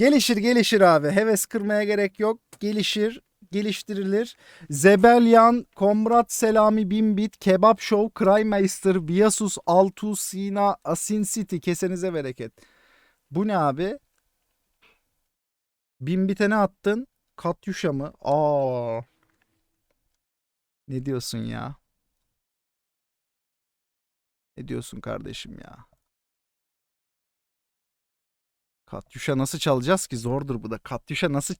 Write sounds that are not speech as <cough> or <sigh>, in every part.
Gelişir gelişir abi. Heves kırmaya gerek yok. Gelişir, geliştirilir. Zebelyan, Komrat Selami Bimbit, Kebap Show, Crymeister, Biasus, Altu, Sina, Asin City. Kesenize bereket. Bu ne abi? Bimbit'e ne attın? Katyuşa mı? Aa. Ne diyorsun ya? Ne diyorsun kardeşim ya? Katyuşa nasıl çalacağız ki? Zordur bu da. Katyuşa nasıl...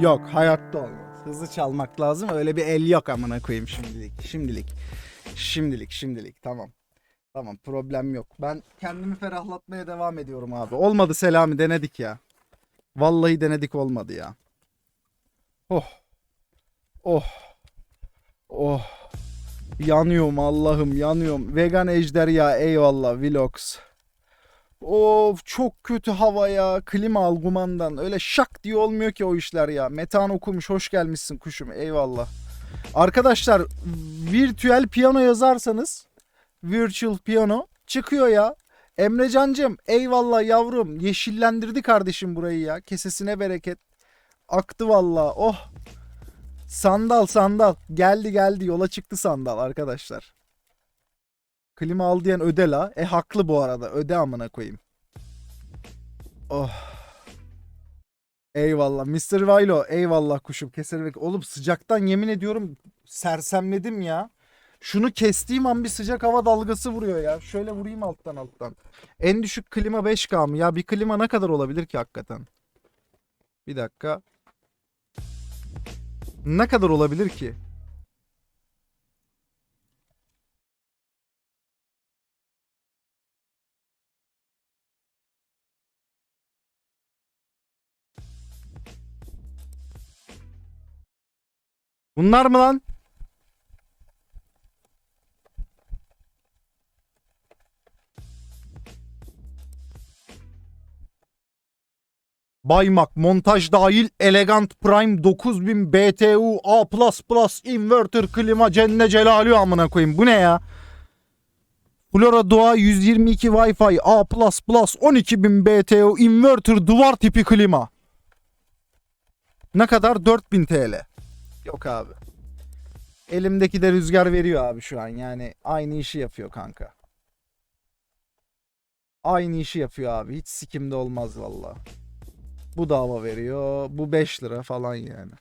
Yok hayatta olmaz. Hızlı çalmak lazım. Öyle bir el yok amına koyayım şimdilik. Şimdilik. Şimdilik şimdilik tamam. Tamam problem yok. Ben kendimi ferahlatmaya devam ediyorum abi. Olmadı Selami denedik ya. Vallahi denedik olmadı ya. Oh. Oh. Oh. Yanıyorum Allah'ım yanıyorum. Vegan ejder ya eyvallah vlogs. Of çok kötü hava ya. Klima al kumandan. Öyle şak diye olmuyor ki o işler ya. Metan okumuş hoş gelmişsin kuşum eyvallah. Arkadaşlar virtüel piyano yazarsanız virtual piyano çıkıyor ya. Emrecancım eyvallah yavrum. Yeşillendirdi kardeşim burayı ya. Kesesine bereket. Aktı valla. Oh. Sandal sandal. Geldi geldi yola çıktı sandal arkadaşlar. Klima al diyen öde la. E haklı bu arada. Öde amına koyayım. Oh. Eyvallah. Mr. Vilo. Eyvallah kuşum. Keser bek. Oğlum sıcaktan yemin ediyorum sersemledim ya. Şunu kestiğim an bir sıcak hava dalgası vuruyor ya. Şöyle vurayım alttan alttan. En düşük klima 5K mı? Ya bir klima ne kadar olabilir ki hakikaten? Bir dakika. Ne kadar olabilir ki? Bunlar mı lan? Baymak montaj dahil Elegant Prime 9000 BTU A++ inverter klima cenne celali amına koyayım. Bu ne ya? Flora Doğa 122 Wi-Fi A++ 12000 BTU inverter duvar tipi klima. Ne kadar? 4000 TL. Yok abi. Elimdeki de rüzgar veriyor abi şu an. Yani aynı işi yapıyor kanka. Aynı işi yapıyor abi. Hiç sikimde olmaz valla. Bu da hava veriyor. Bu 5 lira falan yani.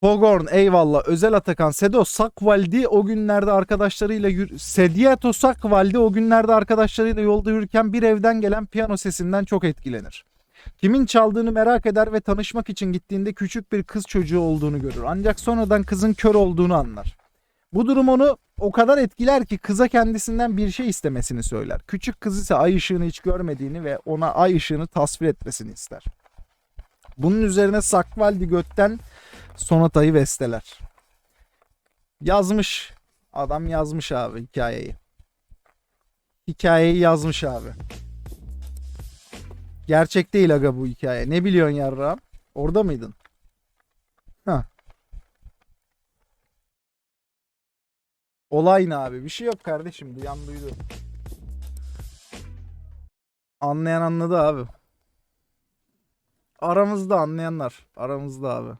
Fogorn eyvallah. Özel Atakan. Sedo Sakvaldi o günlerde arkadaşlarıyla yür... Sediato Sakvaldi o günlerde arkadaşlarıyla yolda yürürken bir evden gelen piyano sesinden çok etkilenir. Kimin çaldığını merak eder ve tanışmak için gittiğinde küçük bir kız çocuğu olduğunu görür. Ancak sonradan kızın kör olduğunu anlar. Bu durum onu o kadar etkiler ki kıza kendisinden bir şey istemesini söyler. Küçük kız ise ay ışığını hiç görmediğini ve ona ay ışığını tasvir etmesini ister. Bunun üzerine Sakvaldi götten sonatayı besteler. Yazmış. Adam yazmış abi hikayeyi. Hikayeyi yazmış abi. Gerçek değil aga bu hikaye. Ne biliyorsun yarrağım? Orada mıydın? Ha. Olay ne abi? Bir şey yok kardeşim. Duyan duydu. Anlayan anladı abi. Aramızda anlayanlar. Aramızda abi.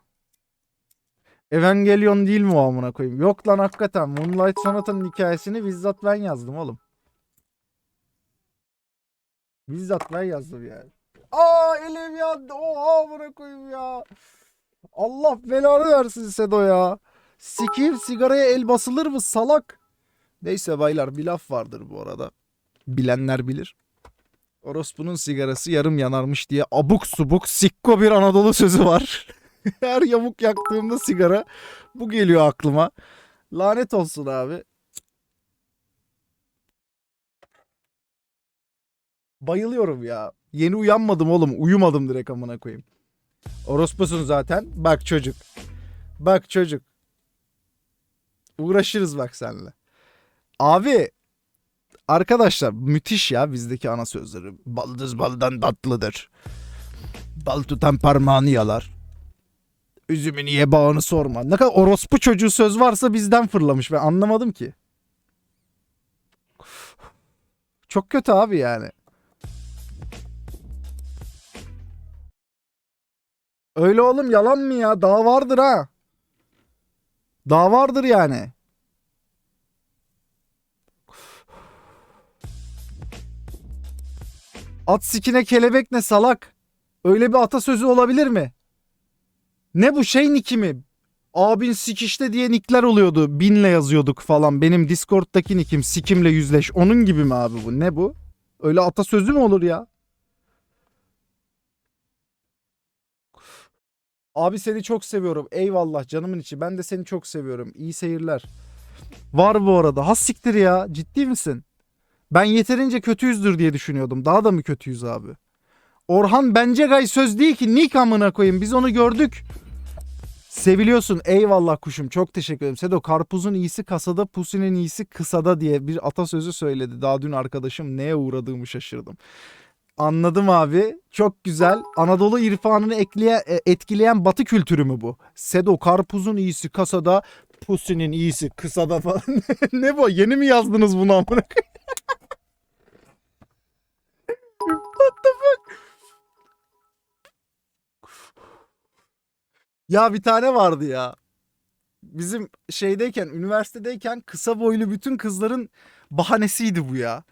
Evangelion değil mi o amına koyayım? Yok lan hakikaten. Moonlight Sonata'nın hikayesini bizzat ben yazdım oğlum. Bizzat ben yazdım yani. Aa elim yandı. Oha amına koyayım ya. Allah belanı versin Sedo ya. Sikiyim sigaraya el basılır mı salak? Neyse baylar bir laf vardır bu arada. Bilenler bilir. Orospu'nun sigarası yarım yanarmış diye abuk subuk sikko bir Anadolu sözü var. <laughs> Her yamuk yaktığımda sigara bu geliyor aklıma. Lanet olsun abi. Bayılıyorum ya. Yeni uyanmadım oğlum. Uyumadım direkt amına koyayım. Orospusun zaten. Bak çocuk. Bak çocuk. Uğraşırız bak seninle. Abi arkadaşlar müthiş ya bizdeki ana sözleri. Baldız baldan tatlıdır. Bal tutan parmağını yalar. Üzümü niye bağını sorma. Ne kadar orospu çocuğu söz varsa bizden fırlamış. Ben anlamadım ki. Çok kötü abi yani. Öyle oğlum yalan mı ya? Daha vardır ha. Daha vardır yani. At sikine kelebek ne salak? Öyle bir atasözü olabilir mi? Ne bu şey niki mi? Abin sikişte diye nickler oluyordu. Binle yazıyorduk falan. Benim Discord'daki nickim sikimle yüzleş. Onun gibi mi abi bu? Ne bu? Öyle atasözü mü olur ya? Abi seni çok seviyorum. Eyvallah canımın içi. Ben de seni çok seviyorum. İyi seyirler. Var bu arada. Has siktir ya. Ciddi misin? Ben yeterince kötüyüzdür diye düşünüyordum. Daha da mı kötüyüz abi? Orhan bence gay söz değil ki. Nick amına koyayım. Biz onu gördük. Seviliyorsun. Eyvallah kuşum. Çok teşekkür ederim. Sedo karpuzun iyisi kasada, pusinin iyisi kısada diye bir atasözü söyledi. Daha dün arkadaşım neye uğradığımı şaşırdım. Anladım abi. Çok güzel. Anadolu irfanını ekleye, e, etkileyen batı kültürü mü bu? Sedo karpuzun iyisi kasada, pusinin iyisi kısada falan. <laughs> ne bu? Yeni mi yazdınız bunu amına? <laughs> What the fuck? Ya bir tane vardı ya. Bizim şeydeyken, üniversitedeyken kısa boylu bütün kızların bahanesiydi bu ya.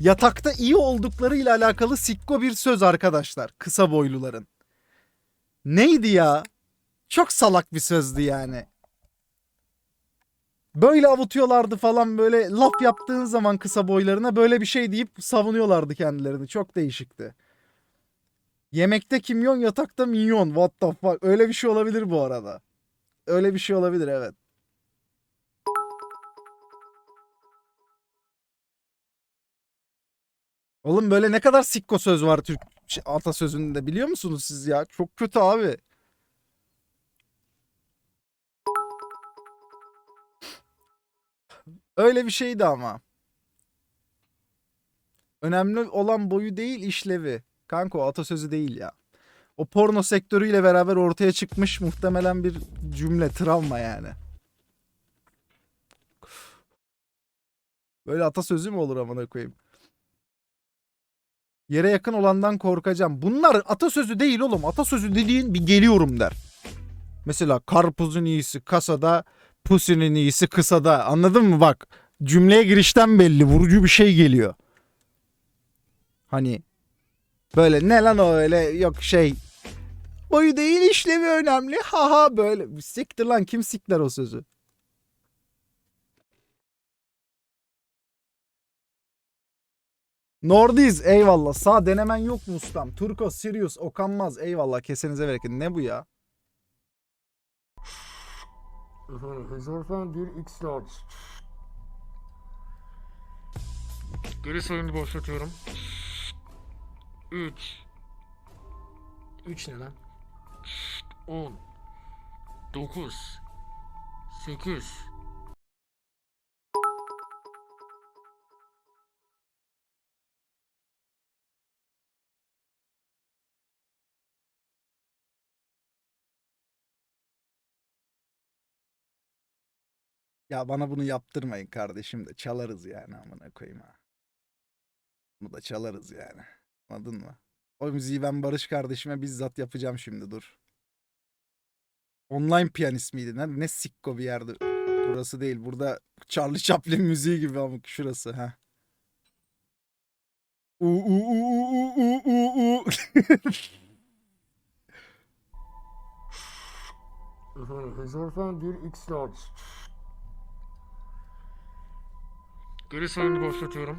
Yatakta iyi olduklarıyla alakalı sikko bir söz arkadaşlar. Kısa boyluların. Neydi ya? Çok salak bir sözdü yani. Böyle avutuyorlardı falan böyle laf yaptığın zaman kısa boylarına böyle bir şey deyip savunuyorlardı kendilerini. Çok değişikti. Yemekte kimyon yatakta minyon. What the fuck? Öyle bir şey olabilir bu arada. Öyle bir şey olabilir evet. Oğlum böyle ne kadar sikko söz var Türk atasözünde biliyor musunuz siz ya? Çok kötü abi. Öyle bir şeydi ama. Önemli olan boyu değil işlevi. Kanka o atasözü değil ya. O porno sektörüyle beraber ortaya çıkmış muhtemelen bir cümle, travma yani. Böyle atasözü mü olur amına koyayım? Yere yakın olandan korkacağım. Bunlar atasözü değil oğlum. Atasözü dediğin bir geliyorum der. Mesela karpuzun iyisi kasada, pusinin iyisi kısada. Anladın mı bak? Cümleye girişten belli. Vurucu bir şey geliyor. Hani böyle ne lan o öyle yok şey. Boyu değil işlevi önemli. Haha böyle. Siktir lan kim sikler o sözü? Nordiz eyvallah. Sağ denemen yok mu ustam? Turko, Sirius, Okanmaz eyvallah. Kesenize bereket. Ne bu ya? Hesaptan bir X. Geri sayımı başlatıyorum. 3 3 ne lan? 10 9 8 Ya bana bunu yaptırmayın kardeşim de çalarız yani amına koyayım ha. Bunu da çalarız yani. Anladın mı? O müziği ben Barış kardeşime bizzat yapacağım şimdi dur. Online piyanist miydi? Ne, ne sikko bir yerde. Burası değil. Burada Charlie Chaplin müziği gibi ama şurası ha. U u u u u u u. Efendim hesaptan bir X Geri sayımı başlatıyorum.